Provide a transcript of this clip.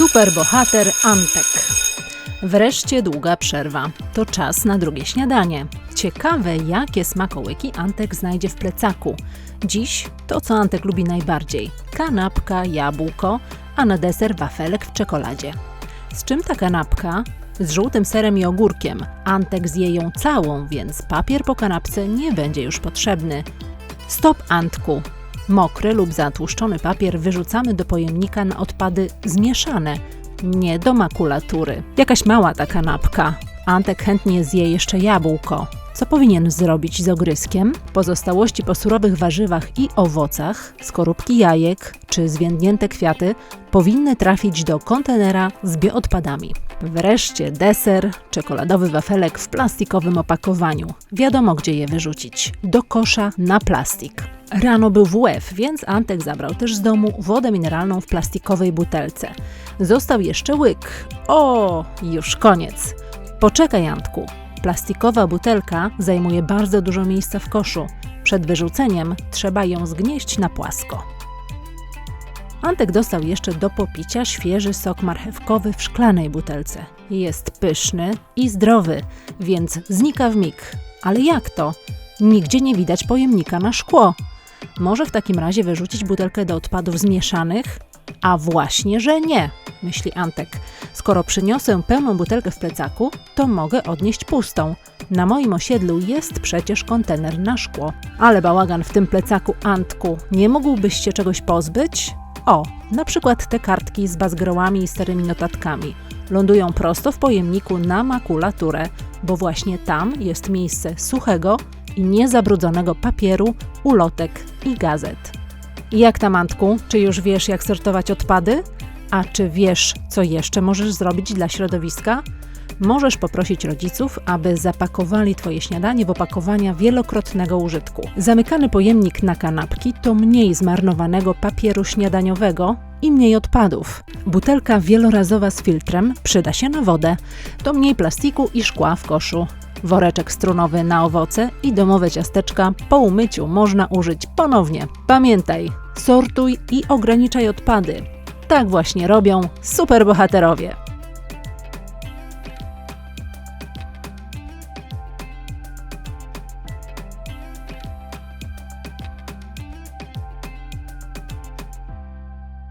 Superbohater Antek. Wreszcie długa przerwa. To czas na drugie śniadanie. Ciekawe, jakie smakołyki Antek znajdzie w plecaku. Dziś to, co Antek lubi najbardziej: kanapka, jabłko, a na deser wafelek w czekoladzie. Z czym ta kanapka? Z żółtym serem i ogórkiem. Antek zje ją całą, więc papier po kanapce nie będzie już potrzebny. Stop, Antku! Mokry lub zatłuszczony papier wyrzucamy do pojemnika na odpady zmieszane, nie do makulatury. Jakaś mała ta kanapka. Antek chętnie zje jeszcze jabłko. Co powinien zrobić z ogryskiem? Pozostałości po surowych warzywach i owocach, skorupki jajek czy zwiędnięte kwiaty powinny trafić do kontenera z bioodpadami. Wreszcie deser, czekoladowy wafelek w plastikowym opakowaniu. Wiadomo, gdzie je wyrzucić. Do kosza na plastik. Rano był WF, więc Antek zabrał też z domu wodę mineralną w plastikowej butelce. Został jeszcze łyk. O, już koniec. Poczekaj, Antku. Plastikowa butelka zajmuje bardzo dużo miejsca w koszu. Przed wyrzuceniem trzeba ją zgnieść na płasko. Antek dostał jeszcze do popicia świeży sok marchewkowy w szklanej butelce. Jest pyszny i zdrowy, więc znika w mig. Ale jak to? Nigdzie nie widać pojemnika na szkło. Może w takim razie wyrzucić butelkę do odpadów zmieszanych? A właśnie, że nie, myśli Antek. Skoro przyniosę pełną butelkę w plecaku, to mogę odnieść pustą. Na moim osiedlu jest przecież kontener na szkło. Ale bałagan w tym plecaku, Antku. Nie mógłbyś się czegoś pozbyć? O, na przykład te kartki z bazgrołami i starymi notatkami. Lądują prosto w pojemniku na makulaturę, bo właśnie tam jest miejsce suchego i niezabrudzonego papieru, ulotek i gazet. Jak tam, Antku? Czy już wiesz, jak sortować odpady? A czy wiesz, co jeszcze możesz zrobić dla środowiska? Możesz poprosić rodziców, aby zapakowali Twoje śniadanie w opakowania wielokrotnego użytku. Zamykany pojemnik na kanapki to mniej zmarnowanego papieru śniadaniowego i mniej odpadów. Butelka wielorazowa z filtrem przyda się na wodę. To mniej plastiku i szkła w koszu. Woreczek strunowy na owoce i domowe ciasteczka po umyciu można użyć ponownie. Pamiętaj, sortuj i ograniczaj odpady. Tak właśnie robią superbohaterowie.